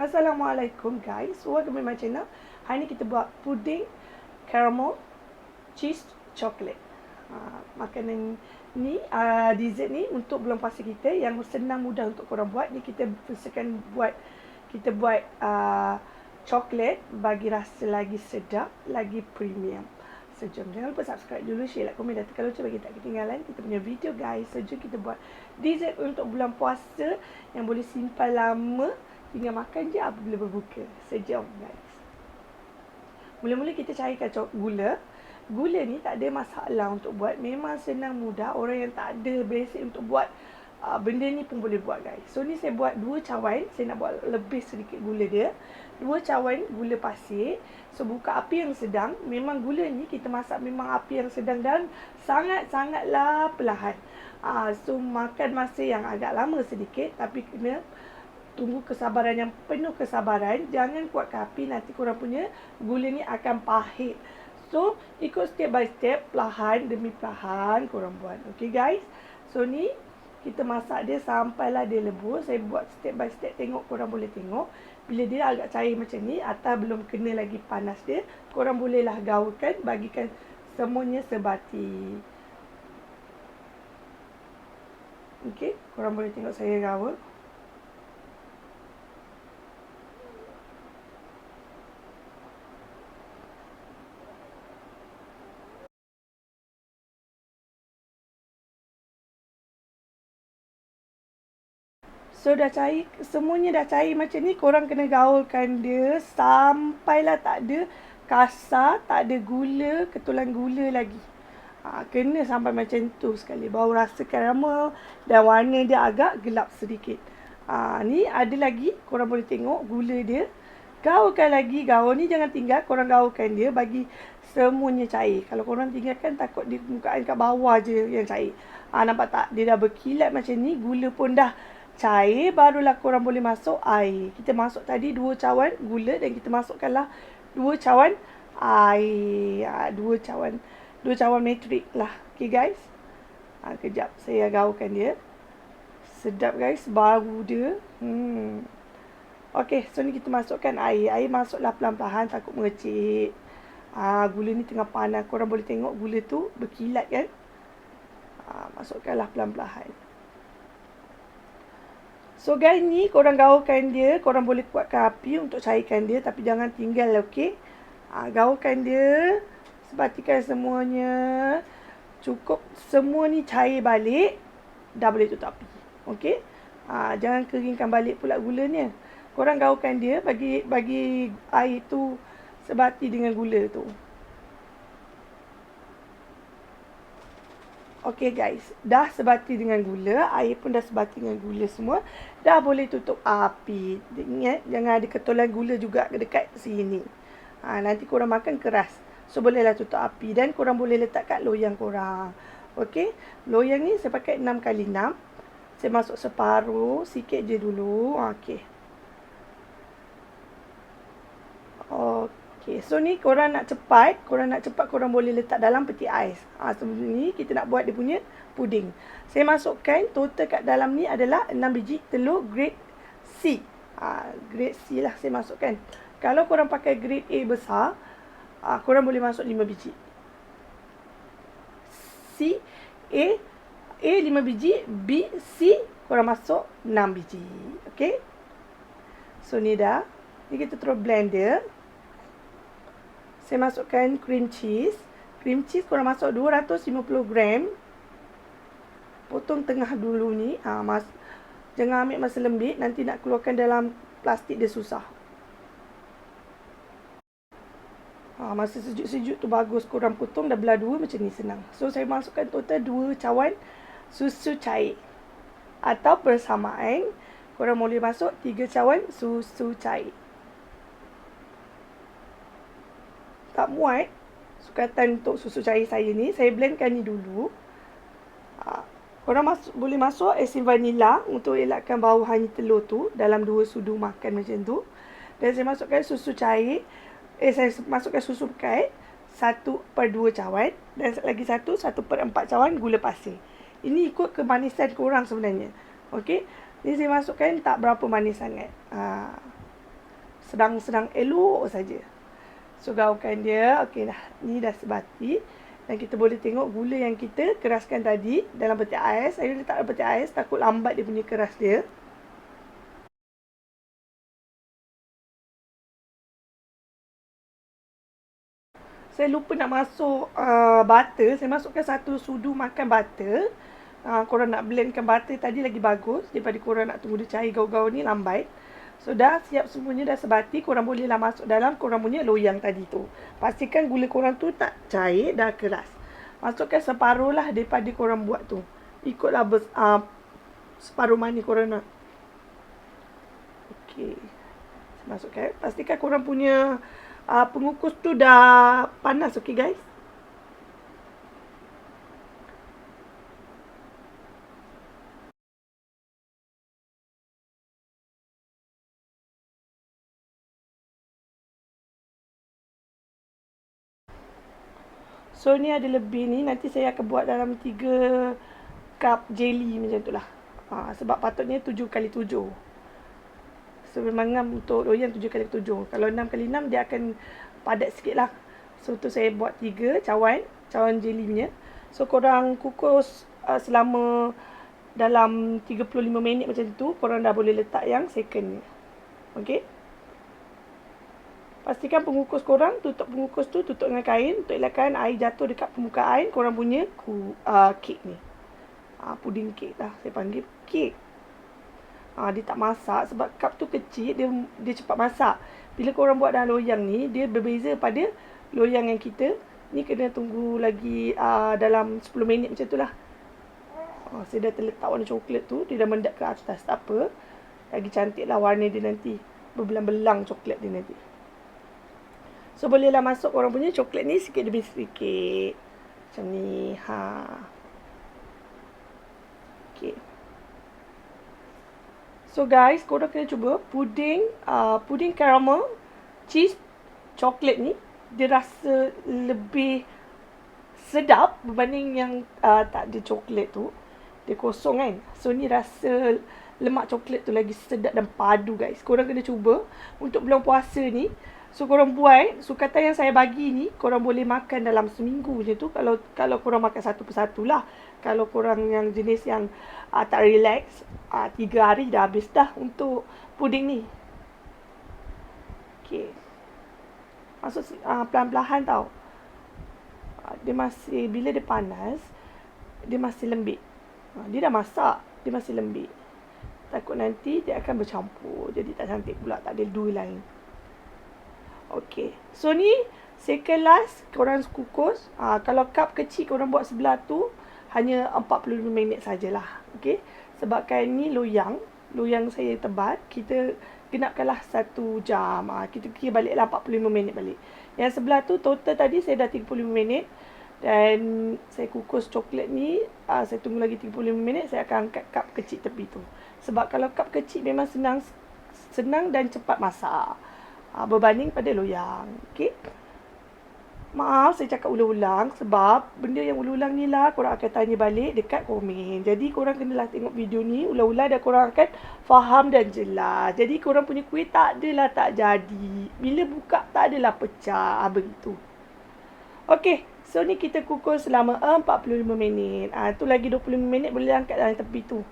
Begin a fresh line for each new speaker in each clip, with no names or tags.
Assalamualaikum guys. Welcome to my channel. Hari ni kita buat puding caramel cheese chocolate. Ha, makanan ni uh, dessert ni untuk bulan puasa kita yang senang mudah untuk korang buat. Ni kita sekarang buat kita buat uh, coklat bagi rasa lagi sedap, lagi premium. So jom jangan lupa subscribe dulu, share, like, komen dan tekan lonceng bagi tak ketinggalan kita punya video guys. So jom kita buat dessert untuk bulan puasa yang boleh simpan lama tinggal makan je apabila berbuka. Sejam guys. Mula-mula kita cairkan cok gula. Gula ni tak ada masalah untuk buat. Memang senang mudah. Orang yang tak ada basic untuk buat uh, benda ni pun boleh buat guys. So ni saya buat dua cawan. Saya nak buat lebih sedikit gula dia. Dua cawan gula pasir. So buka api yang sedang. Memang gula ni kita masak memang api yang sedang dan sangat-sangatlah perlahan. Uh, so makan masa yang agak lama sedikit tapi kena tunggu kesabaran yang penuh kesabaran. Jangan kuat api nanti korang punya gula ni akan pahit. So ikut step by step perlahan demi perlahan korang buat. Okay guys? So ni kita masak dia sampailah dia lebur. Saya buat step by step tengok korang boleh tengok. Bila dia agak cair macam ni atau belum kena lagi panas dia korang bolehlah gaulkan bagikan semuanya sebati. Okay, korang boleh tengok saya gaul. So dah cair, semuanya dah cair. Macam ni Korang kena gaulkan dia Sampailah tak ada kasar Tak ada gula, ketulan gula lagi. Ha, Kena sampai macam tu sekali. Baru rasa karamel Dan warna dia agak gelap sedikit. Ha, Ni ada lagi, korang boleh tengok gula dia. Gaulkan lagi, gaul ni jangan tinggal Korang gaulkan dia bagi semuanya cair. Kalau korang tinggalkan takut di mukaan kat bawah je yang cair. Ha, Nampak tak? Dia dah berkilat macam ni Gula pun dah cair barulah korang boleh masuk air. Kita masuk tadi dua cawan gula dan kita masukkanlah dua cawan air. Ha, dua cawan dua cawan metrik lah. Okay guys. Ha, kejap saya gaulkan dia. Sedap guys bau dia. Hmm. Okay so ni kita masukkan air. Air masuklah pelan-pelan takut mengecik. Ha, gula ni tengah panas. Korang boleh tengok gula tu berkilat kan. Ha, masukkanlah pelan-pelan. So guys ni korang gaulkan dia, korang boleh kuatkan api untuk cairkan dia tapi jangan tinggal okey. Ha, gaulkan dia, sebatikan semuanya. Cukup semua ni cair balik, dah boleh tutup api. Okey. Ha, jangan keringkan balik pula gulanya. Korang gaulkan dia bagi bagi air tu sebati dengan gula tu. Okay guys, dah sebati dengan gula, air pun dah sebati dengan gula semua. Dah boleh tutup api. Ingat, jangan ada ketulan gula juga dekat sini. Ha, nanti korang makan keras. So, bolehlah tutup api. Dan korang boleh letak kat loyang korang. Okay, loyang ni saya pakai 6 kali 6 Saya masuk separuh, sikit je dulu. Okay. Okay. Okay, so ni korang nak cepat, korang nak cepat korang boleh letak dalam peti ais. Ha, sebelum ni kita nak buat dia punya puding. Saya masukkan total kat dalam ni adalah 6 biji telur grade C. Ha, grade C lah saya masukkan. Kalau korang pakai grade A besar, ha, korang boleh masuk 5 biji. C, A, A 5 biji, B, C, korang masuk 6 biji. Okay. So ni dah. Ni kita terus blend dia. Saya masukkan cream cheese. Cream cheese korang masuk 250 gram. Potong tengah dulu ni. Ha, mas, jangan ambil masa lembik. Nanti nak keluarkan dalam plastik dia susah. Ha, masa sejuk-sejuk tu bagus korang potong dah belah dua macam ni senang. So saya masukkan total dua cawan susu cair. Atau bersamaan korang boleh masuk tiga cawan susu cair. Tak muat sukatan untuk susu cair saya ni saya blendkan ni dulu ha, korang masuk, boleh masuk asin vanila untuk elakkan bau hanya telur tu dalam dua sudu makan macam tu dan saya masukkan susu cair eh saya masukkan susu pekat satu per dua cawan dan lagi satu satu per empat cawan gula pasir ini ikut kemanisan korang sebenarnya Okey, ni saya masukkan tak berapa manis sangat ha. sedang-sedang elok saja. So gaulkan dia. Okey dah. Ni dah sebati. Dan kita boleh tengok gula yang kita keraskan tadi dalam peti ais. Saya letak dalam peti ais takut lambat dia punya keras dia. Saya lupa nak masuk uh, butter. Saya masukkan satu sudu makan butter. Uh, korang nak blendkan butter tadi lagi bagus. Daripada korang nak tunggu dia cair gaul-gaul ni lambat. So dah siap semuanya dah sebati. Korang bolehlah masuk dalam korang punya loyang tadi tu. Pastikan gula korang tu tak cair dah keras. Masukkan separuh lah daripada korang buat tu. Ikutlah bers, uh, separuh mana korang nak. Okay. Masukkan. Pastikan korang punya uh, pengukus tu dah panas okey guys So ni ada lebih ni nanti saya akan buat dalam 3 cup jelly macam tu lah. Ha, sebab patutnya 7 kali 7 So memang untuk loyang 7 kali 7 Kalau 6 kali 6 dia akan padat sikit lah. So tu saya buat 3 cawan Cawan jelly punya. So korang kukus uh, selama dalam 35 minit macam tu Korang dah boleh letak yang second ni. Okay Pastikan pengukus korang tutup pengukus tu tutup dengan kain Untuk elakkan air jatuh dekat permukaan korang punya ku, uh, kek ni uh, Puding kek lah saya panggil kek ha, dia tak masak sebab cup tu kecil dia dia cepat masak. Bila kau orang buat dalam loyang ni dia berbeza pada loyang yang kita ni kena tunggu lagi uh, dalam 10 minit macam tu lah. Ha, saya dah terletak warna coklat tu dia dah mendap ke atas tak apa. Lagi cantik lah warna dia nanti. Berbelang-belang coklat dia nanti. So bolehlah masuk orang punya coklat ni sikit demi sikit. Macam ni. Ha. Okay. So guys, korang kena cuba puding, uh, puding caramel, cheese, coklat ni. Dia rasa lebih sedap berbanding yang uh, tak ada coklat tu. Dia kosong kan. So ni rasa lemak coklat tu lagi sedap dan padu guys. Korang kena cuba untuk bulan puasa ni. So korang buat, sukatan yang saya bagi ni, korang boleh makan dalam seminggu je tu. Kalau kalau korang makan satu persatu lah. Kalau korang yang jenis yang uh, tak relax, uh, tiga hari dah habis dah untuk puding ni. Okay. Masuk uh, pelan-pelan tau. Uh, dia masih, bila dia panas, dia masih lembik. Uh, dia dah masak, dia masih lembik. Takut nanti dia akan bercampur. Jadi tak cantik pula, tak ada dua lain. Okay. So ni second last korang kukus. Ah kalau cup kecil korang buat sebelah tu hanya 45 minit sajalah. Okay. Sebabkan ni loyang. Loyang saya tebal. Kita genapkanlah satu jam. Ah, kita kira baliklah 45 minit balik. Yang sebelah tu total tadi saya dah 35 minit. Dan saya kukus coklat ni. Ah, saya tunggu lagi 35 minit. Saya akan angkat cup kecil tepi tu. Sebab kalau cup kecil memang senang senang dan cepat masak uh, berbanding pada loyang. Okey. Maaf saya cakap ulang-ulang sebab benda yang ulang-ulang ni lah korang akan tanya balik dekat komen. Jadi korang kenalah tengok video ni ulang-ulang dan korang akan faham dan jelas. Jadi korang punya kuih tak adalah tak jadi. Bila buka tak adalah pecah. Ah, begitu. Okey. So ni kita kukus selama 45 minit. Ah tu lagi 25 minit boleh angkat dalam tepi tu.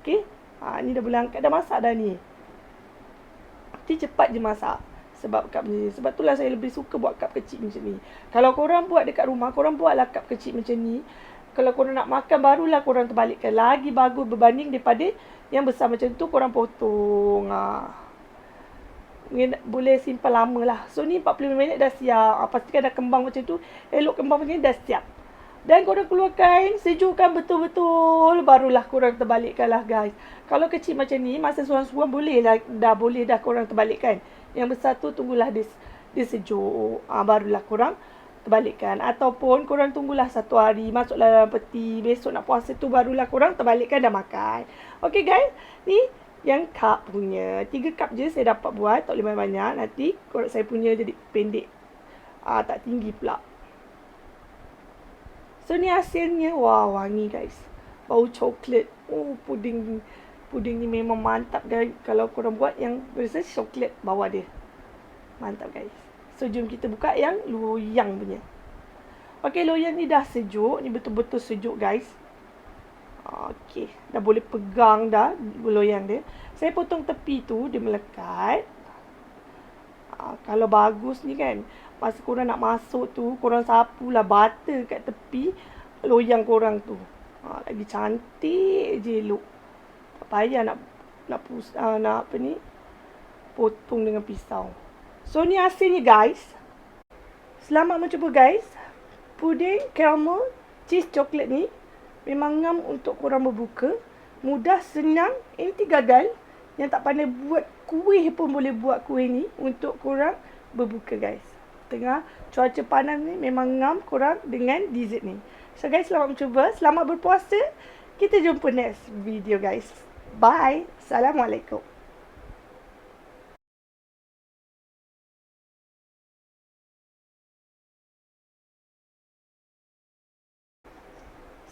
Okey. Ah ni dah boleh angkat dah masak dah ni. Nanti cepat je masak sebab cup ni. Sebab itulah saya lebih suka buat cup kecil macam ni. Kalau korang buat dekat rumah, korang buatlah cup kecil macam ni. Kalau korang nak makan, barulah korang terbalikkan. Lagi bagus berbanding daripada yang besar macam tu, korang potong. Ha. Boleh simpan lama lah. So ni 45 minit dah siap. Ha, pastikan dah kembang macam tu. Elok kembang macam ni dah siap. Dan korang keluarkan, sejukkan betul-betul. Barulah korang terbalikkan lah guys. Kalau kecil macam ni, masa suam-suam boleh lah. Dah boleh dah korang terbalikkan. Yang besar tu tunggulah dia, dia sejuk. Ha, barulah korang terbalikkan. Ataupun korang tunggulah satu hari. Masuklah dalam peti. Besok nak puasa tu barulah korang terbalikkan dan makan. Okay guys. Ni yang cup punya. Tiga cup je saya dapat buat. Tak boleh banyak-banyak. Nanti korang saya punya jadi pendek. Ah tak tinggi pula. So ni hasilnya. Wah wangi guys. Bau coklat. Oh puding puding ni memang mantap guys kalau korang buat yang biasa coklat bawah dia. Mantap guys. So jom kita buka yang loyang punya. Okey, loyang ni dah sejuk. Ni betul-betul sejuk guys. Okey, dah boleh pegang dah loyang dia. Saya potong tepi tu, dia melekat. Ha, kalau bagus ni kan, masa korang nak masuk tu, korang sapulah butter kat tepi loyang korang tu. Ha, lagi cantik je look. Payah nak nak pus, uh, nak apa ni? Potong dengan pisau. So ni hasilnya guys. Selamat mencuba guys puding caramel cheese coklat ni memang ngam untuk korang berbuka. Mudah, senang, anti gagal. Yang tak pandai buat kuih pun boleh buat kuih ni untuk korang berbuka guys. Tengah cuaca panas ni memang ngam korang dengan dessert ni. So guys, selamat mencuba. Selamat berpuasa. Kita jumpa next video guys. Bye. Assalamualaikum.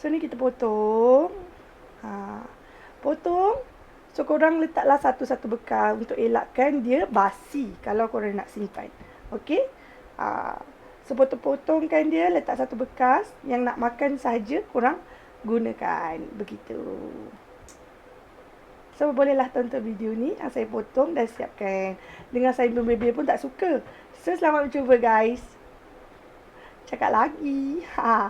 So ni kita potong. Ha, potong. So korang letaklah satu-satu bekal untuk elakkan dia basi kalau korang nak simpan. Okey. Ha, so potong-potongkan dia letak satu bekas yang nak makan saja korang gunakan. Begitu. So bolehlah tonton video ni yang saya potong dan siapkan. Dengan saya membebel pun tak suka. So selamat mencuba guys. Cakap lagi. Ha.